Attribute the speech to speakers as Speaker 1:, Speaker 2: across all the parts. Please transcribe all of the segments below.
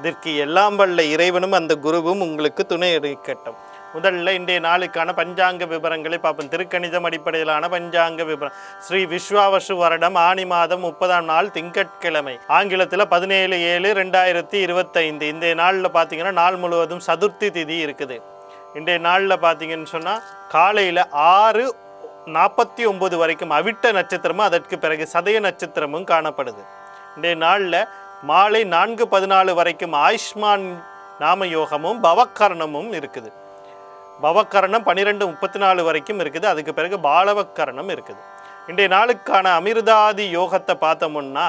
Speaker 1: இதற்கு எல்லாம் வல்ல இறைவனும் அந்த குருவும் உங்களுக்கு துணை இருக்கட்டும். முதல்ல இன்றைய நாளுக்கான பஞ்சாங்க விவரங்களை பார்ப்போம். திருக்கணிதம் அடிப்படையிலான பஞ்சாங்க விவரம் ஸ்ரீ விஸ்வாவசு வருடம் ஆனி மாதம் முப்பதாம் நாள் திங்கட்கிழமை. ஆங்கிலத்தில் பதினேழு ஏழு ரெண்டாயிரத்தி இருபத்தைந்து. இந்த நாளில் பார்த்தீங்கன்னா நாள் முழுவதும் சதுர்த்தி திதி இருக்குது. இன்றைய நாளில் பார்த்தீங்கன்னு சொன்னால் காலையில் ஆறு நாற்பத்தி ஒம்பது வரைக்கும் அவிட்ட நட்சத்திரமும் அதற்கு பிறகு சதய நட்சத்திரமும் காணப்படுது. இன்றைய நாளில் மாலை நான்கு பதினாலு வரைக்கும் ஆயுஷ்மான் நாம யோகமும் பவக்கரணமும் இருக்குது. பவக்கரணம் பன்னிரெண்டு முப்பத்தி நாலு வரைக்கும் இருக்குது. அதுக்கு பிறகு பாலவக்கரணம் இருக்குது. இன்றைய நாளுக்கான அமிர்தாதி யோகத்தை பார்த்தோம்னா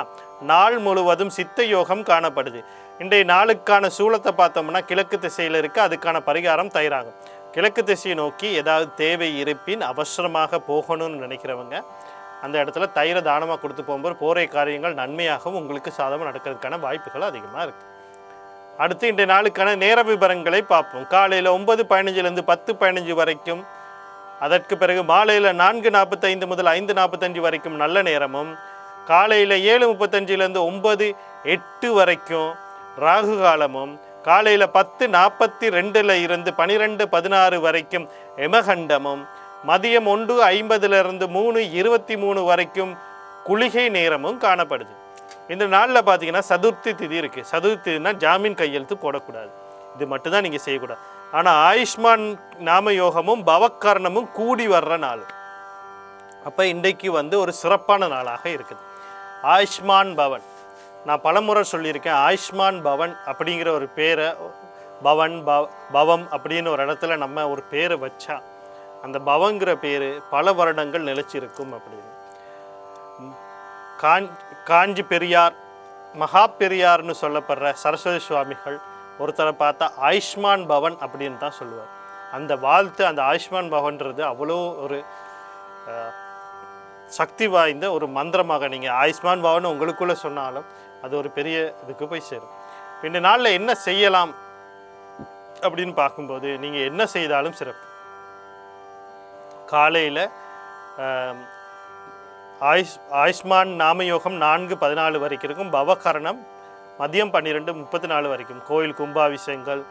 Speaker 1: நாள் முழுவதும் சித்த யோகம் காணப்படுது. இன்றைய நாளுக்கான சூழத்தை பார்த்தோம்னா கிழக்கு திசையில் இருக்குது அதுக்கான பரிகாரம் தயாராகும். கிழக்கு திசையை நோக்கி ஏதாவது தேவை இருப்பின் அவசரமாக போகணும்னு நினைக்கிறவங்க அந்த இடத்துல தயிரை தானமாக கொடுத்து போகும்போது போரை காரியங்கள் நன்மையாகவும் உங்களுக்கு சாதகம் நடக்கிறதுக்கான வாய்ப்புகள் அதிகமாக இருக்குது அடுத்து இன்றைய நாளுக்கான நேர விவரங்களை பார்ப்போம். காலையில் ஒன்பது பதினஞ்சுலேருந்து பத்து பதினஞ்சு வரைக்கும் அதற்கு பிறகு மாலையில் நான்கு நாற்பத்தைந்து முதல் ஐந்து நாற்பத்தஞ்சு வரைக்கும் நல்ல நேரமும் காலையில் ஏழு முப்பத்தஞ்சுலேருந்து ஒன்பது எட்டு வரைக்கும் ராகு காலமும் காலையில் பத்து நாற்பத்தி ரெண்டில் இருந்து பனிரெண்டு பதினாறு வரைக்கும் எமகண்டமும் மதியம் ஒன்று ஐம்பதுலேருந்து மூணு இருபத்தி மூணு வரைக்கும் குளிகை நேரமும் காணப்படுது. இந்த நாளில் பார்த்தீங்கன்னா சதுர்த்தி திதி இருக்குது சதுர்த்தினா ஜாமீன் கையெழுத்து போடக்கூடாது. இது மட்டும்தான் நீங்கள் செய்யக்கூடாது. ஆனால் ஆயுஷ்மான் நாம யோகமும் பவக்கரணமும் கூடி வர்ற நாள். அப்போ இன்றைக்கு வந்து ஒரு சிறப்பான நாளாக இருக்குது. ஆயுஷ்மான் பவன். நான் பலமுறை சொல்லியிருக்கேன் ஆயுஷ்மான் பவன் அப்படிங்கிற ஒரு பேரை பவன் பவ பவம் அப்படின்னு ஒரு இடத்துல நம்ம ஒரு பேரை வச்சா அந்த பவங்கிற பேர் பல வருடங்கள் நிலைச்சிருக்கும் அப்படின்னு. காஞ் காஞ்சி பெரியார் மகா பெரியார்னு சொல்லப்படுற சரஸ்வதி சுவாமிகள் ஒருத்தரை பார்த்தா ஆயுஷ்மான் பவன் அப்படின்னு தான் சொல்லுவார். அந்த வாழ்த்து அந்த ஆயுஷ்மான் பவன்றது அவ்வளோ ஒரு சக்தி வாய்ந்த ஒரு மந்திரமாக நீங்கள் ஆயுஷ்மான் பவன் உங்களுக்குள்ளே சொன்னாலும் அது ஒரு பெரிய இதுக்கு போய் சேரும். பின்ன நாளில் என்ன செய்யலாம் அப்படின்னு பார்க்கும்போது நீங்கள் என்ன செய்தாலும் சிறப்பு. காலையில் ஆயுஷ் ஆயுஷ்மான் நாமயோகம் நான்கு பதினாலு வரைக்கும் இருக்கும் பவகரணம் மதியம் பன்னிரெண்டு முப்பத்தி நாலு வரைக்கும் கோயில் கும்பாபிஷேகங்கள்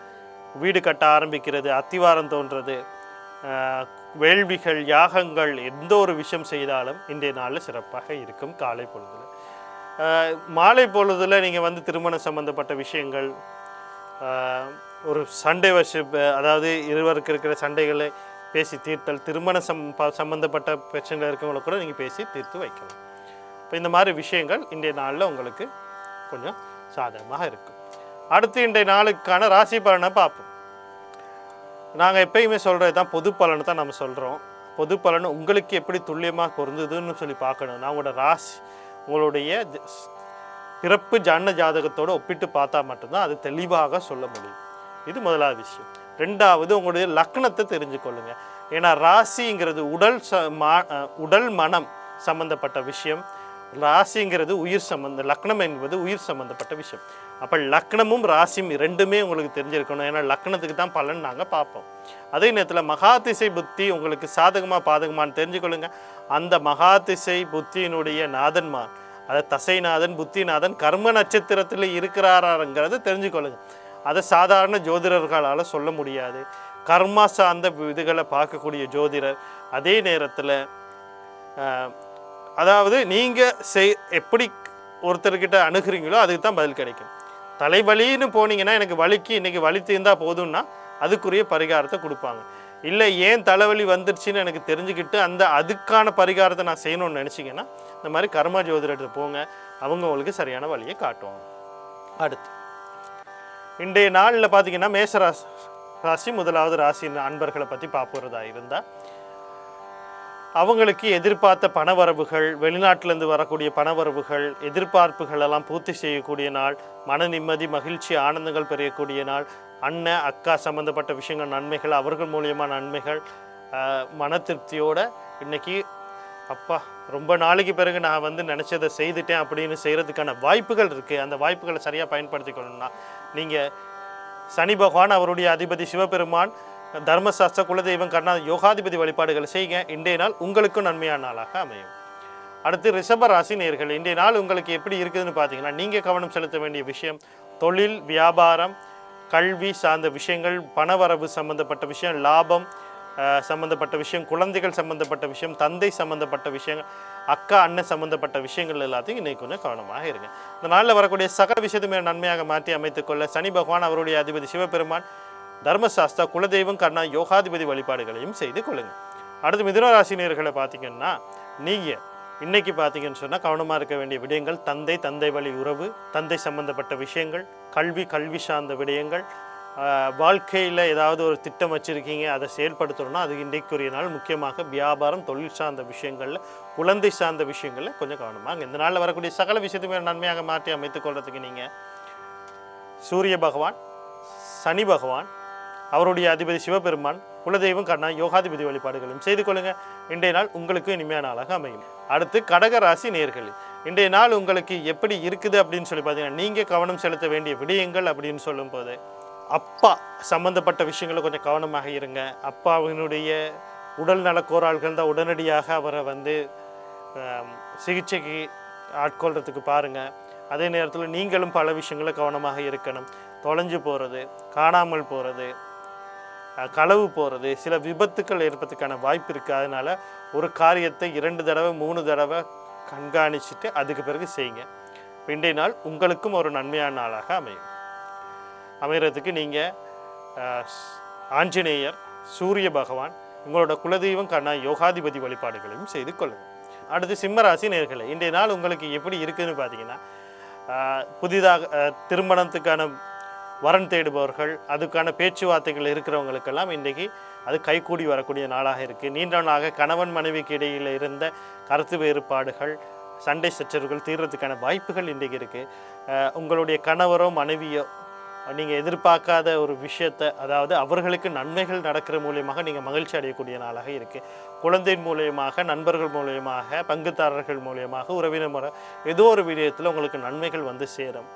Speaker 1: வீடு கட்ட ஆரம்பிக்கிறது அத்திவாரம் தோன்றது வேள்விகள் யாகங்கள் எந்த ஒரு விஷயம் செய்தாலும் இன்றைய நாளில் சிறப்பாக இருக்கும் காலை பொழுதில். மாலை பொழுதில் நீங்கள் வந்து திருமணம் சம்பந்தப்பட்ட விஷயங்கள் ஒரு சண்டை வர்ஷிப் அதாவது இருவருக்கு இருக்கிற சண்டைகளை பேசி தீர்த்தல் திருமண சம் ப- சம்பந்தப்பட்ட பிரச்சனைகள் கூட நீங்கள் பேசி தீர்த்து வைக்கலாம் இப்போ இந்த மாதிரி விஷயங்கள் இன்றைய நாளில் உங்களுக்கு கொஞ்சம் சாதகமாக இருக்கும். அடுத்து இன்றைய நாளுக்கான ராசி பலனை பார்ப்போம். நாங்கள் எப்பயுமே சொல்கிறது தான் பொது பலனை தான் நம்ம சொல்கிறோம் பொது பலன் உங்களுக்கு எப்படி துல்லியமாக பொருந்துதுன்னு சொல்லி பார்க்கணும். நான் உங்களோட ராசி உங்களுடைய பிறப்பு ஜன்ன ஜாதகத்தோடு ஒப்பிட்டு பார்த்தா மட்டும்தான் அது தெளிவாக சொல்ல முடியும். இது முதலாவது விஷயம். ரெண்டாவது உங்களுடைய லக்னத்தை தெரிஞ்சுக்கொள்ளுங்க. ஏன்னா ராசிங்கிறது உடல் ச மா உடல் மனம் சம்பந்தப்பட்ட விஷயம். ராசிங்கிறது உயிர் சம்பந்த லக்னம் என்பது உயிர் சம்பந்தப்பட்ட விஷயம். அப்போ லக்னமும் ராசியும் ரெண்டுமே உங்களுக்கு தெரிஞ்சிருக்கணும். ஏன்னா லக்னத்துக்கு தான் பலன் நாங்கள் பார்ப்போம். அதே நேரத்தில் மகாதிசை புத்தி உங்களுக்கு சாதகமாக பாதகமான்னு தெரிஞ்சுக்கொள்ளுங்க. அந்த மகாதிசை புத்தியினுடைய நாதன்மான் அதை தசைநாதன் புத்திநாதன் கர்ம நட்சத்திரத்தில் இருக்கிறாராங்கிறத தெரிஞ்சுக்கொள்ளுங்க. அதை சாதாரண ஜோதிடர்களால் சொல்ல முடியாது. கர்மா சார்ந்த இதுகளை பார்க்கக்கூடிய ஜோதிடர் அதே நேரத்தில் அதாவது நீங்கள் செய் எப்படி ஒருத்தர்கிட்ட அணுகிறீங்களோ அதுக்கு தான் பதில் கிடைக்கும். தலைவலின்னு போனீங்கன்னா எனக்கு வலிக்கு இன்றைக்கி வலி தீர்ந்தால் போதும்னா அதுக்குரிய பரிகாரத்தை கொடுப்பாங்க. இல்லை ஏன் தலைவலி வந்துருச்சுன்னு எனக்கு தெரிஞ்சுக்கிட்டு அந்த அதுக்கான பரிகாரத்தை நான் செய்யணும்னு நினச்சிங்கன்னா இந்த மாதிரி கர்மா ஜோதிடத்தை போங்க. அவங்க உங்களுக்கு சரியான வழியை காட்டுவாங்க. அடுத்து. இன்றைய நாளில் பார்த்தீங்கன்னா மேசராசி ராசி முதலாவது ராசி அன்பர்களை பற்றி பார்ப்பறதா இருந்தால் அவங்களுக்கு எதிர்பார்த்த பணவரவுகள் வெளிநாட்டிலேருந்து வரக்கூடிய பணவரவுகள் எதிர்பார்ப்புகள் எல்லாம் பூர்த்தி செய்யக்கூடிய நாள் மன நிம்மதி மகிழ்ச்சி ஆனந்தங்கள் பெறக்கூடிய நாள் அண்ணன் அக்கா சம்மந்தப்பட்ட விஷயங்கள் நன்மைகள் அவர்கள் மூலியமாக நன்மைகள் மன திருப்தியோடு இன்னைக்கு அப்பா ரொம்ப நாளைக்கு பிறகு நான் வந்து நினச்சதை செய்துட்டேன் அப்படின்னு செய்கிறதுக்கான வாய்ப்புகள் இருக்குது அந்த வாய்ப்புகளை சரியாக பயன்படுத்திக்கணும்னா நீங்கள் சனி பகவான் அவருடைய அதிபதி சிவபெருமான் தர்மசாஸ்திர குலதெய்வம் கர்ணா யோகாதிபதி வழிபாடுகளை செய்யுங்க இன்றைய நாள் உங்களுக்கும் நன்மையான நாளாக அமையும். அடுத்து ரிஷப ராசி நேர்கள் இன்றைய நாள் உங்களுக்கு எப்படி இருக்குதுன்னு பார்த்தீங்கன்னா நீங்கள் கவனம் செலுத்த வேண்டிய விஷயம் தொழில் வியாபாரம் கல்வி சார்ந்த விஷயங்கள் பணவரவு சம்பந்தப்பட்ட விஷயம் லாபம் சம்மந்தப்பட்ட சம்பந்தப்பட்ட விஷயம் குழந்தைகள் சம்பந்தப்பட்ட விஷயம் தந்தை சம்பந்தப்பட்ட விஷயங்கள் அக்கா அண்ணன் சம்பந்தப்பட்ட விஷயங்கள் எல்லாத்தையும் இன்றைக்கி கொஞ்சம் கவனமாக இருங்க. இந்த நாளில் வரக்கூடிய சகல விஷயத்துமே நன்மையாக மாற்றி அமைத்துக்கொள்ள சனி பகவான் அவருடைய அதிபதி சிவபெருமான் தர்மசாஸ்தா குலதெய்வம் கர்ணா யோகாதிபதி வழிபாடுகளையும் செய்து கொள்ளுங்க. அடுத்து மிதுனராசினியர்களை பார்த்தீங்கன்னா நீங்கள் இன்றைக்கி பார்த்தீங்கன்னு சொன்னால் கவனமாக இருக்க வேண்டிய விடயங்கள் தந்தை தந்தை வழி உறவு தந்தை சம்பந்தப்பட்ட விஷயங்கள் கல்வி கல்வி சார்ந்த விடயங்கள் வாழ்க்கையில் ஏதாவது ஒரு திட்டம் வச்சுருக்கீங்க அதை செயல்படுத்தணும்னா அது இன்றைக்குரிய நாள் முக்கியமாக வியாபாரம் தொழில் சார்ந்த விஷயங்களில் குழந்தை சார்ந்த விஷயங்களில் கொஞ்சம் கவனமாக இந்த நாளில் வரக்கூடிய சகல விஷயத்தையுமே நன்மையாக மாற்றி அமைத்துக் கொள்றதுக்கு நீங்கள் சூரிய பகவான் சனி பகவான் அவருடைய அதிபதி சிவபெருமான் குலதெய்வம் கண்ணா யோகாதிபதி வழிபாடுகளும் செய்து கொள்ளுங்கள் இன்றைய நாள் உங்களுக்கு இனிமையான நாளாக அமையும். அடுத்து கடக ராசி நேர்கள். இன்றைய நாள் உங்களுக்கு எப்படி இருக்குது அப்படின்னு சொல்லி பார்த்தீங்கன்னா நீங்கள் கவனம் செலுத்த வேண்டிய விடயங்கள் அப்படின்னு சொல்லும்போது அப்பா சம்பந்தப்பட்ட விஷயங்களை கொஞ்சம் கவனமாக இருங்க. அப்பாவினுடைய உடல் நலக்கோளாறுகள் தான் உடனடியாக அவரை வந்து சிகிச்சைக்கு ஆட்கொள்கிறதுக்கு பாருங்கள் அதே நேரத்தில் நீங்களும் பல விஷயங்களை கவனமாக இருக்கணும். தொலைஞ்சு போகிறது காணாமல் போகிறது களவு போகிறது சில விபத்துக்கள் ஏற்பதுக்கான வாய்ப்பு இருக்குது அதனால் ஒரு காரியத்தை இரண்டு தடவை மூணு தடவை கண்காணிச்சுட்டு அதுக்கு பிறகு செய்யுங்க. இன்றைய நாள் உங்களுக்கும் ஒரு நன்மையான நாளாக அமையும். அமைகிறதுக்கு நீங்கள் ஆஞ்சநேயர் சூரிய பகவான் உங்களோட குலதெய்வம் கண்ணா யோகாதிபதி வழிபாடுகளையும் செய்து கொள்ளுங்கள் அடுத்து சிம்மராசி நேர்களை இன்றைய நாள் உங்களுக்கு எப்படி இருக்குதுன்னு பார்த்தீங்கன்னா புதிதாக திருமணத்துக்கான வரன் தேடுபவர்கள் அதுக்கான பேச்சுவார்த்தைகள் இருக்கிறவங்களுக்கெல்லாம் இன்றைக்கி அது கைகூடி வரக்கூடிய நாளாக இருக்குது நீண்ட நாளாக கணவன் மனைவிக்கு இடையில் இருந்த கருத்து வேறுபாடுகள் சண்டை சச்சரவுகள் தீர்றதுக்கான வாய்ப்புகள் இன்றைக்கு இருக்குது உங்களுடைய கணவரோ மனைவியோ நீங்கள் எதிர்பார்க்காத ஒரு விஷயத்தை அதாவது அவர்களுக்கு நன்மைகள் நடக்கிற மூலியமாக நீங்கள் மகிழ்ச்சி அடையக்கூடிய நாளாக இருக்குது குழந்தையின் மூலியமாக நண்பர்கள் மூலியமாக பங்குதாரர்கள் மூலியமாக உறவினர் முறை ஏதோ ஒரு விடயத்தில் உங்களுக்கு நன்மைகள் வந்து சேரும்.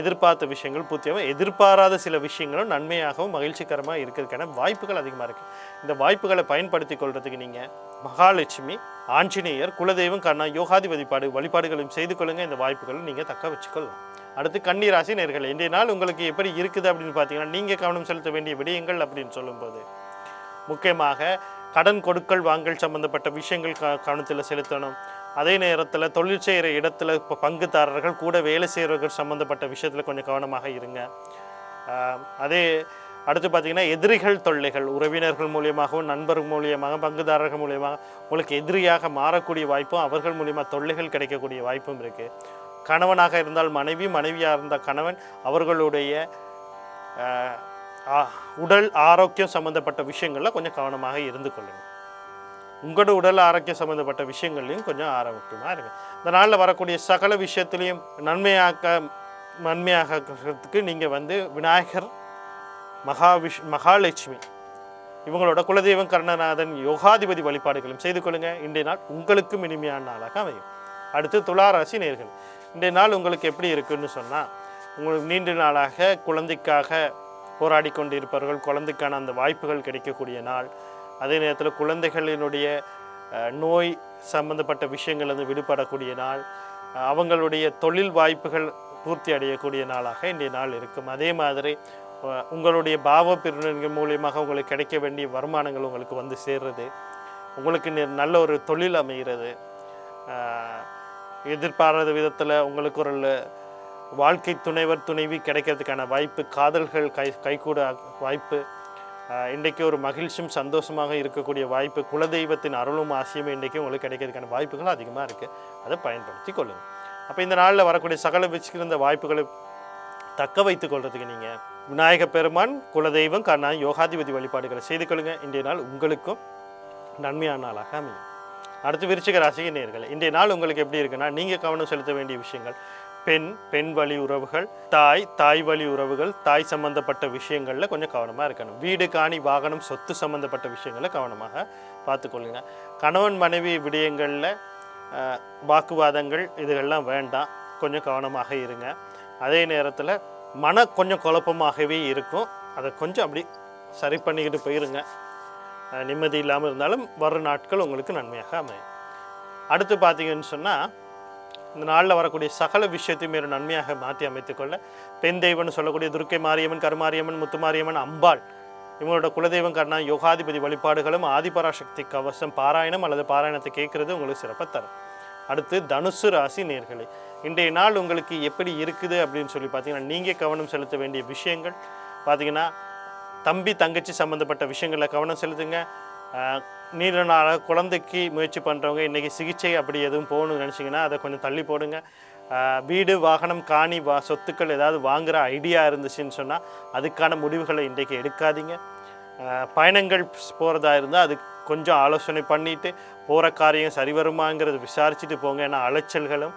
Speaker 1: எதிர்பார்த்த விஷயங்கள் பூர்த்தியாகவும் எதிர்பாராத சில விஷயங்களும் நன்மையாகவும் மகிழ்ச்சிகரமாக இருக்கிறதுக்கான வாய்ப்புகள் அதிகமாக இருக்குது இந்த வாய்ப்புகளை பயன்படுத்தி கொள்றதுக்கு நீங்கள் மகாலட்சுமி ஆஞ்சநேயர் குலதெய்வம் கண்ணா யோகாதி வழிபாடு வழிபாடுகளையும் செய்து கொள்ளுங்கள் இந்த வாய்ப்புகளை நீங்கள் தக்க வச்சுக்கொள்ளலாம். அடுத்து கன்னி ராசி நேர்கள் இன்றைய நாள் உங்களுக்கு எப்படி இருக்குது அப்படின்னு பார்த்தீங்கன்னா நீங்கள் கவனம் செலுத்த வேண்டிய விடயங்கள் அப்படின்னு சொல்லும்போது முக்கியமாக கடன் கொடுக்கல் வாங்கல் சம்பந்தப்பட்ட விஷயங்கள் க கவனத்தில் செலுத்தணும். அதே நேரத்தில் தொழில் செய்கிற இடத்துல இப்போ பங்குதாரர்கள் கூட வேலை செய்கிறவர்கள் சம்மந்தப்பட்ட விஷயத்தில் கொஞ்சம் கவனமாக இருங்க. அதே அடுத்து பார்த்திங்கன்னா எதிரிகள் தொல்லைகள் உறவினர்கள் மூலியமாகவும் நண்பர் மூலியமாக பங்குதாரர்கள் மூலியமாக உங்களுக்கு எதிரியாக மாறக்கூடிய வாய்ப்பும் அவர்கள் மூலியமாக தொல்லைகள் கிடைக்கக்கூடிய வாய்ப்பும் இருக்குது கணவனாக இருந்தால் மனைவி மனைவியாக இருந்தால் கணவன் அவர்களுடைய உடல் ஆரோக்கியம் சம்மந்தப்பட்ட விஷயங்களில் கொஞ்சம் கவனமாக இருந்து கொள்ளுங்கள். உங்களோட உடல் ஆரோக்கியம் சம்மந்தப்பட்ட விஷயங்கள்லையும் கொஞ்சம் ஆரோக்கியமாக இருங்க. இந்த நாளில் வரக்கூடிய சகல விஷயத்துலையும் நன்மையாக்க நன்மையாகிறதுக்கு நீங்கள் வந்து விநாயகர் மகாவிஷ் மகாலட்சுமி இவங்களோட குலதெய்வம் கருணநாதன் யோகாதிபதி வழிபாடுகளும் செய்து கொள்ளுங்கள் இன்றைய நாள் உங்களுக்கும் இனிமையான நாளாக அமையும். அடுத்து துளாராசி நேர்கள். இன்றைய நாள் உங்களுக்கு எப்படி இருக்குன்னு சொன்னால் உங்களுக்கு நீண்ட நாளாக குழந்தைக்காக போராடி கொண்டிருப்பவர்கள் குழந்தைக்கான அந்த வாய்ப்புகள் கிடைக்கக்கூடிய நாள். அதே நேரத்தில் குழந்தைகளினுடைய நோய் சம்பந்தப்பட்ட விஷயங்கள் வந்து விடுபடக்கூடிய நாள். அவங்களுடைய தொழில் வாய்ப்புகள் பூர்த்தி அடையக்கூடிய நாளாக இன்றைய நாள் இருக்கும். அதே மாதிரி உங்களுடைய பாவ பிரிவினர்கள் மூலியமாக உங்களுக்கு கிடைக்க வேண்டிய வருமானங்கள் உங்களுக்கு வந்து சேர்றது உங்களுக்கு நல்ல ஒரு தொழில் அமைகிறது. எதிர்பாராத விதத்தில் உங்களுக்கு ஒரு வாழ்க்கை துணைவர் துணைவி கிடைக்கிறதுக்கான வாய்ப்பு காதல்கள் கை கைகூட வாய்ப்பு இன்றைக்கு ஒரு மகிழ்ச்சியும் சந்தோஷமாக இருக்கக்கூடிய வாய்ப்பு குலதெய்வத்தின் அருளும் ஆசியும் இன்றைக்கு உங்களுக்கு கிடைக்கிறதுக்கான வாய்ப்புகள் அதிகமாக இருக்குது அதை பயன்படுத்தி கொள்ளுங்கள் அப்போ இந்த நாளில் வரக்கூடிய சகல வச்சுக்கிருந்த வாய்ப்புகளை தக்க வைத்துக் கொள்றதுக்கு நீங்கள் விநாயக பெருமான் குலதெய்வம் கண்ணா யோகாதிபதி வழிபாடுகளை செய்து கொள்ளுங்கள் இன்றைய நாள் உங்களுக்கும் நன்மையான நாளாக அமையும். அடுத்து விருச்சிக ராசிக்கு நேர்கள். இன்றைய நாள் உங்களுக்கு எப்படி இருக்குன்னா நீங்கள் கவனம் செலுத்த வேண்டிய விஷயங்கள். பெண் பெண் வழி உறவுகள் தாய் தாய் வழி உறவுகள் தாய் சம்பந்தப்பட்ட விஷயங்களில் கொஞ்சம் கவனமாக இருக்கணும். வீடு காணி வாகனம் சொத்து சம்பந்தப்பட்ட விஷயங்களை கவனமாக பார்த்துக்கொள்ளுங்க கணவன் மனைவி விடயங்களில் வாக்குவாதங்கள் இதுகள்லாம் வேண்டாம். கொஞ்சம் கவனமாக இருங்க. அதே நேரத்தில் மன கொஞ்சம் குழப்பமாகவே இருக்கும். அதை கொஞ்சம் அப்படி சரி பண்ணிக்கிட்டு போயிருங்க. நிம்மதி இல்லாமல் இருந்தாலும் வரும் நாட்கள் உங்களுக்கு நன்மையாக அமையும். அடுத்து பார்த்தீங்கன்னு சொன்னால் இந்த நாளில் வரக்கூடிய சகல விஷயத்தையும் ஒரு நன்மையாக மாற்றி அமைத்துக்கொள்ள பெண் தெய்வம்னு சொல்லக்கூடிய துர்க்கை மாரியம்மன் கருமாரியம்மன் முத்துமாரியம்மன் அம்பாள் இவங்களோட குலதெய்வம் கர்ணா யோகாதிபதி வழிபாடுகளும் ஆதிபராசக்தி கவசம் பாராயணம் அல்லது பாராயணத்தை கேட்குறது உங்களுக்கு சிறப்பாக தரும். அடுத்து தனுசு ராசி நேர்களே. இன்றைய நாள் உங்களுக்கு எப்படி இருக்குது அப்படின்னு சொல்லி பார்த்தீங்கன்னா நீங்கள் கவனம் செலுத்த வேண்டிய விஷயங்கள் பார்த்தீங்கன்னா தம்பி தங்கச்சி சம்மந்தப்பட்ட விஷயங்களில் கவனம் செலுத்துங்க. நீண்ட நாளாக குழந்தைக்கு முயற்சி பண்ணுறவங்க இன்றைக்கி சிகிச்சை அப்படி எதுவும் போகணும்னு நினச்சிங்கன்னா அதை கொஞ்சம் தள்ளி போடுங்க. வீடு வாகனம் காணி வா சொத்துக்கள் ஏதாவது வாங்குகிற ஐடியா இருந்துச்சுன்னு சொன்னால் அதுக்கான முடிவுகளை இன்றைக்கு எடுக்காதீங்க. பயணங்கள் போகிறதா இருந்தால் அது கொஞ்சம் ஆலோசனை பண்ணிவிட்டு போகிற காரியம் சரி வருமாங்கிறத விசாரிச்சுட்டு போங்க. ஏன்னா அலைச்சல்களும்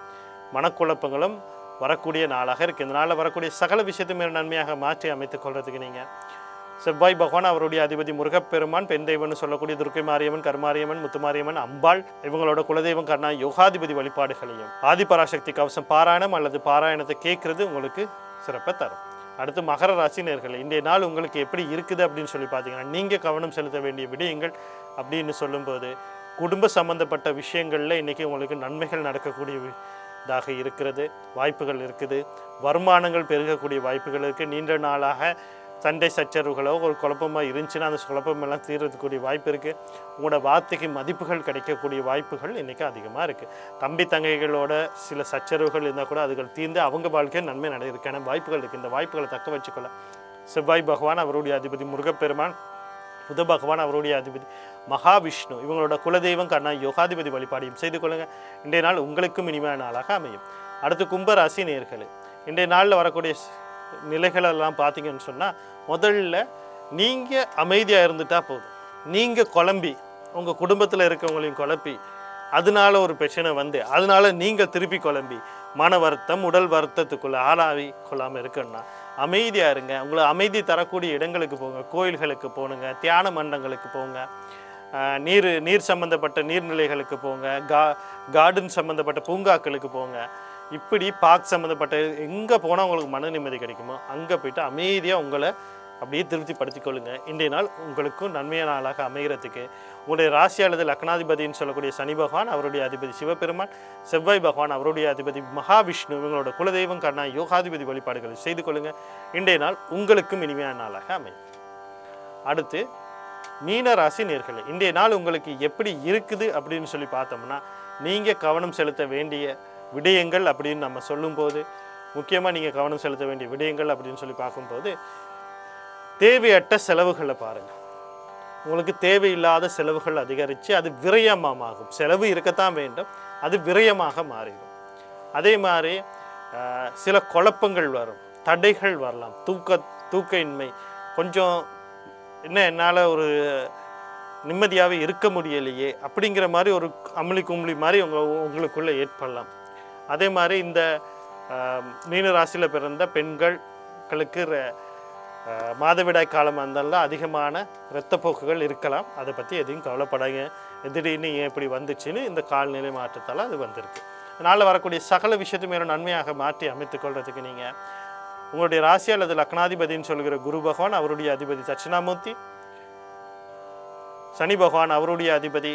Speaker 1: மனக்குழப்பங்களும் வரக்கூடிய நாளாக இருக்குது இந்த நாளில் வரக்கூடிய சகல விஷயத்தையும் நன்மையாக மாற்றி அமைத்துக் கொள்றதுக்கு நீங்கள் செவ்வாய் பகவான் அவருடைய அதிபதி முருகப்பெருமான் பெண் தெய்வம்னு சொல்லக்கூடிய துர்க்கை மாரியம்மன் கருமாரியம்மன் முத்துமாரியம்மன் அம்பாள் இவங்களோட குலதெய்வம் கர்ணா யோகாதிபதி வழிபாடுகளையும் ஆதிபராசக்தி கவசம் பாராயணம் அல்லது பாராயணத்தை கேட்கறது உங்களுக்கு சிறப்பை தரும். அடுத்து மகர ராசி இன்றைய நாள் உங்களுக்கு எப்படி இருக்குது அப்படின்னு சொல்லி பார்த்தீங்கன்னா நீங்கள் கவனம் செலுத்த வேண்டிய விடயங்கள் அப்படின்னு சொல்லும்போது குடும்ப சம்பந்தப்பட்ட விஷயங்களில் இன்றைக்கி உங்களுக்கு நன்மைகள் நடக்கக்கூடிய இதாக இருக்கிறது வாய்ப்புகள் இருக்குது. வருமானங்கள் பெருகக்கூடிய வாய்ப்புகள் இருக்குது நீண்ட நாளாக சண்டை சச்சரவுகளோ ஒரு குழப்பமாக இருந்துச்சுன்னா அந்த குழப்பமெல்லாம் தீர்றதுக்கூடிய வாய்ப்பு இருக்குது உங்களோட வார்த்தைக்கு மதிப்புகள் கிடைக்கக்கூடிய வாய்ப்புகள் இன்றைக்கி அதிகமாக இருக்குது தம்பி தங்கைகளோட சில சச்சரவுகள் இருந்தால் கூட அதுகள் தீர்ந்து அவங்க வாழ்க்கையில் நன்மை நடக்கிறதுக்கான வாய்ப்புகள் இருக்குது இந்த வாய்ப்புகளை தக்க வச்சுக்கொள்ள. செவ்வாய் பகவான் அவருடைய அதிபதி முருகப்பெருமான் புத பகவான் அவருடைய அதிபதி மகாவிஷ்ணு இவங்களோட குலதெய்வம் கண்ணா யோகாதிபதி வழிபாடையும் செய்து கொள்ளுங்க. இன்றைய நாள் உங்களுக்கும் இனிமையான நாளாக அமையும். அடுத்து கும்பராசி நேர்களே இன்றைய நாளில் வரக்கூடிய நிலைகளெல்லாம் பார்த்தீங்கன்னு சொன்னால் முதல்ல நீங்கள் அமைதியாக இருந்துட்டா போதும். நீங்கள் குழம்பி உங்கள் குடும்பத்தில் இருக்கவங்களையும் குழப்பி அதனால ஒரு பிரச்சனை வந்து அதனால நீங்கள் திருப்பி குழம்பி மன வருத்தம் உடல் வருத்தத்துக்குள்ளே ஆளாவி கொள்ளாமல் இருக்கணும்னா அமைதியாக இருங்க. உங்களை அமைதி தரக்கூடிய இடங்களுக்கு போங்க கோயில்களுக்கு போகணுங்க தியான மண்டங்களுக்கு போங்க நீர் நீர் சம்மந்தப்பட்ட நீர்நிலைகளுக்கு போங்க கா கார்டன் சம்மந்தப்பட்ட பூங்காக்களுக்கு போங்க. இப்படி பார்க் சம்மந்தப்பட்ட எங்கே போனால் உங்களுக்கு மன நிம்மதி கிடைக்குமோ அங்கே போயிட்டு அமைதியாக உங்களை அப்படியே திருப்திப்படுத்திக் கொள்ளுங்கள் இன்றைய நாள் உங்களுக்கும் நன்மையான நாளாக அமைகிறதுக்கு. உங்களுடைய ராசி அல்லது லக்னாதிபதின்னு சொல்லக்கூடிய சனி பகவான் அவருடைய அதிபதி சிவபெருமான் செவ்வாய் பகவான் அவருடைய அதிபதி மகாவிஷ்ணு இவங்களோட குலதெய்வம் கர்ணா யோகாதிபதி வழிபாடுகளை செய்து கொள்ளுங்கள் இன்றைய நாள் உங்களுக்கும் இனிமையான நாளாக அமையும். அடுத்து மீன ராசி நேர்களை இன்றைய நாள் உங்களுக்கு எப்படி இருக்குது அப்படின்னு சொல்லி பார்த்தோம்னா நீங்கள் கவனம் செலுத்த வேண்டிய விடயங்கள் அப்படின்னு நம்ம சொல்லும்போது முக்கியமாக நீங்கள் கவனம் செலுத்த வேண்டிய விடயங்கள் அப்படின்னு சொல்லி பார்க்கும்போது தேவையற்ற செலவுகளை பாருங்கள் உங்களுக்கு தேவையில்லாத செலவுகள் அதிகரித்து அது விரயமாகும். செலவு இருக்கத்தான் வேண்டும் அது விரயமாக மாறிடும். அதே மாதிரி சில குழப்பங்கள் வரும் தடைகள் வரலாம் தூக்க தூக்க இன்மை கொஞ்சம் என்ன என்னால் ஒரு நிம்மதியாகவே இருக்க முடியலையே அப்படிங்கிற மாதிரி ஒரு அமளி கும்பளி மாதிரி உங்கள் உங்களுக்குள்ளே ஏற்படலாம். அதே மாதிரி இந்த ஆஹ், மீன ராசியில் பிறந்த பெண்களுக்கு ஆஹ், மாதவிடாய் காலம் இருந்தாலும் அதிகமான இரத்தப்போக்குகள் இருக்கலாம். அதை பற்றி எதையும் கவலைப்படாங்க திடீர்னு ஏன் இப்படி வந்துச்சுன்னு இந்த கால்நிலை மாற்றத்தால் அது வந்திருக்கு. அதனால் வரக்கூடிய சகல விஷயத்தையும் மேலும் நன்மையாக மாற்றி அமைத்துக் கொள்றதுக்கு நீங்கள் உங்களுடைய ராசி அல்லது லக்னாதிபதின்னு சொல்கிற குரு பகவான் அவருடைய அதிபதி தட்சிணாமூர்த்தி சனி பகவான் அவருடைய அதிபதி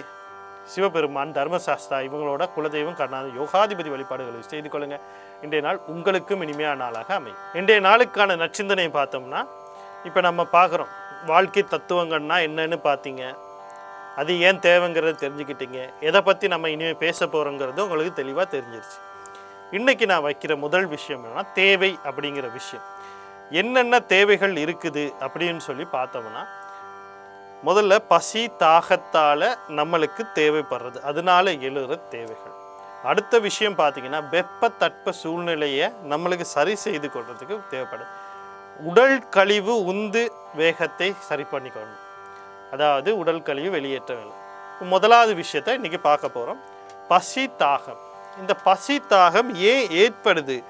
Speaker 1: சிவபெருமான் தர்மசாஸ்தா இவங்களோட குலதெய்வம் கர்ணாத யோகாதிபதி வழிபாடுகளை செய்து கொள்ளுங்கள் இன்றைய நாள் உங்களுக்கும் இனிமையான நாளாக அமையும். இன்றைய நாளுக்கான நச்சிந்தனை பார்த்தோம்னா இப்போ நம்ம பார்க்குறோம் வாழ்க்கை தத்துவங்கள்னா என்னன்னு பார்த்தீங்க. அது ஏன் தேவைங்கிறத தெரிஞ்சுக்கிட்டீங்க. எதை பற்றி நம்ம இனிமேல் பேச போகிறோங்கிறது உங்களுக்கு தெளிவாக தெரிஞ்சிருச்சு. இன்றைக்கி நான் வைக்கிற முதல் விஷயம் என்னென்னா தேவை அப்படிங்கிற விஷயம். என்னென்ன தேவைகள் இருக்குது அப்படின்னு சொல்லி பார்த்தோம்னா முதல்ல பசி தாகத்தால் நம்மளுக்கு தேவைப்படுறது. அதனால எழுகிற தேவைகள். அடுத்த விஷயம் பார்த்தீங்கன்னா வெப்ப தட்ப சூழ்நிலையை நம்மளுக்கு சரி செய்து கொள்றதுக்கு தேவைப்படுது. உடல் கழிவு உந்து வேகத்தை சரி பண்ணிக்கணும். அதாவது உடல் கழிவு வெளியேற்ற வேண்டும். முதலாவது விஷயத்தை இன்றைக்கி பார்க்க போகிறோம் பசி தாகம். இந்த பசி தாகம் ஏன் ஏற்படுது?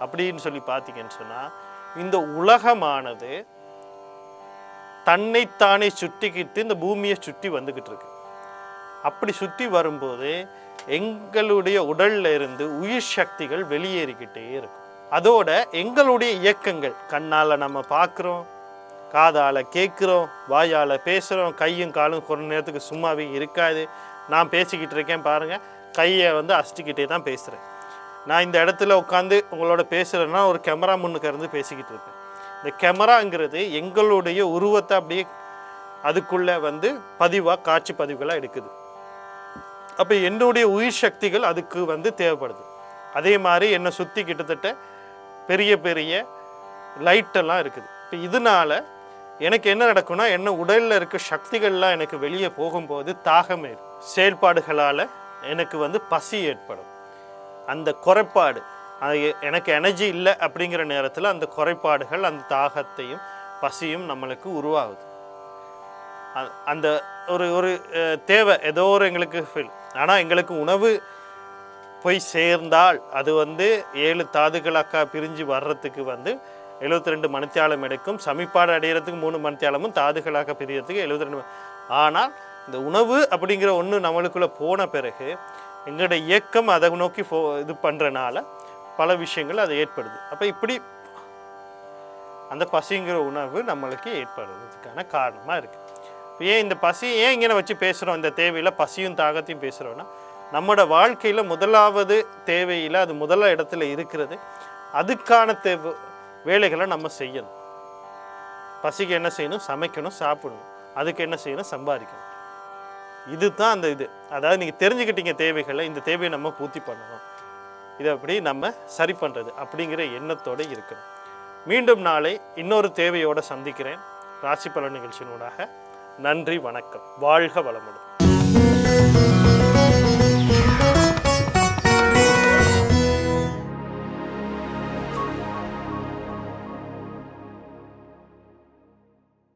Speaker 1: அப்படின்னு சொல்லி பார்த்தீங்கன்னு சொன்னால் இந்த உலகமானது தன்னைத்தானே சுற்றிக்கிட்டு இந்த பூமியை சுற்றி வந்துக்கிட்டு இருக்கு. அப்படி சுற்றி வரும்போது எங்களுடைய உடல்ல இருந்து உயிர் சக்திகள் வெளியேறிக்கிட்டே இருக்கும். அதோட எங்களுடைய இயக்கங்கள் கண்ணால் நம்ம பார்க்குறோம் காதால் கேட்குறோம் வாயால் பேசுகிறோம் கையும் காலும் கொஞ்ச நேரத்துக்கு சும்மாவே இருக்காது. நான் பேசிக்கிட்டு இருக்கேன் பாருங்கள் கையை வந்து அசிச்சுக்கிட்டே தான் பேசுகிறேன் நான் இந்த இடத்துல உட்காந்து உங்களோட பேசுகிறேன்னா ஒரு கேமரா முன்னுக்கு இருந்து பேசிக்கிட்டு இருக்கேன் இந்த கேமராங்கிறது எங்களுடைய உருவத்தை அப்படியே அதுக்குள்ளே வந்து பதிவாக காட்சி பதிவுகளாக எடுக்குது. அப்போ என்னுடைய உயிர் சக்திகள் அதுக்கு வந்து தேவைப்படுது. அதே மாதிரி என்னை சுற்றி கிட்டத்தட்ட பெரிய பெரிய லைட்டெல்லாம் இருக்குது. இப்போ இதனால எனக்கு என்ன நடக்கும்னா என்ன உடலில் இருக்க சக்திகள்லாம் எனக்கு வெளியே போகும்போது தாகம் ஏறும் செயல்பாடுகளால் எனக்கு வந்து பசி ஏற்படும். அந்த குறைபாடு எனக்கு எனர்ஜி இல்லை அப்படிங்கிற நேரத்தில் அந்த குறைபாடுகள் அந்த தாகத்தையும் பசியும் நம்மளுக்கு உருவாகுது. அந்த ஒரு ஒரு தேவை ஏதோ ஒரு எங்களுக்கு ஃபீல் ஆனால் எங்களுக்கு உணவு போய் சேர்ந்தால் அது வந்து ஏழு தாதுகளாக்கா பிரிஞ்சு வர்றதுக்கு வந்து 72 ரெண்டு மணித்தியாலம் எடுக்கும். சமிப்பாடு அடையிறதுக்கு மூணு மணித்தியாலமும் தாதுகளாக பிரியறதுக்கு 72 ரெண்டு ஆனால் இந்த உணவு அப்படிங்கிற ஒன்று நம்மளுக்குள்ளே போன பிறகு எங்களோட இயக்கம் அதை நோக்கி ஃபோ இது பண்ணுறனால பல விஷயங்கள் அது ஏற்படுது. அப்போ இப்படி அந்த பசிங்கிற உணவு நம்மளுக்கு ஏற்படுறதுக்கான காரணமாக இருக்குது ஏன் இந்த பசி ஏன் இங்கே வச்சு பேசுகிறோம் இந்த தேவையில்? பசியும் தாகத்தையும் பேசுகிறோன்னா நம்மளோட வாழ்க்கையில் முதலாவது தேவையில் அது முதல இடத்துல இருக்கிறது. அதுக்கான தேவை வேலைகளை நம்ம செய்யணும். பசிக்கு என்ன செய்யணும்? சமைக்கணும் சாப்பிடணும். அதுக்கு என்ன செய்யணும்? சம்பாதிக்கணும். இதுதான் அந்த இது. அதாவது நீங்கள் தெரிஞ்சுக்கிட்டீங்க தேவைகளை இந்த தேவையை நம்ம பூர்த்தி பண்ணணும். இதை அப்படி நம்ம சரி பண்ணுறது அப்படிங்கிற எண்ணத்தோடு இருக்கணும். மீண்டும் நாளை இன்னொரு தேவையோடு சந்திக்கிறேன். ராசி பலன் நிகழ்ச்சியினூடாக நன்றி வணக்கம். வாழ்க வளமுடன்.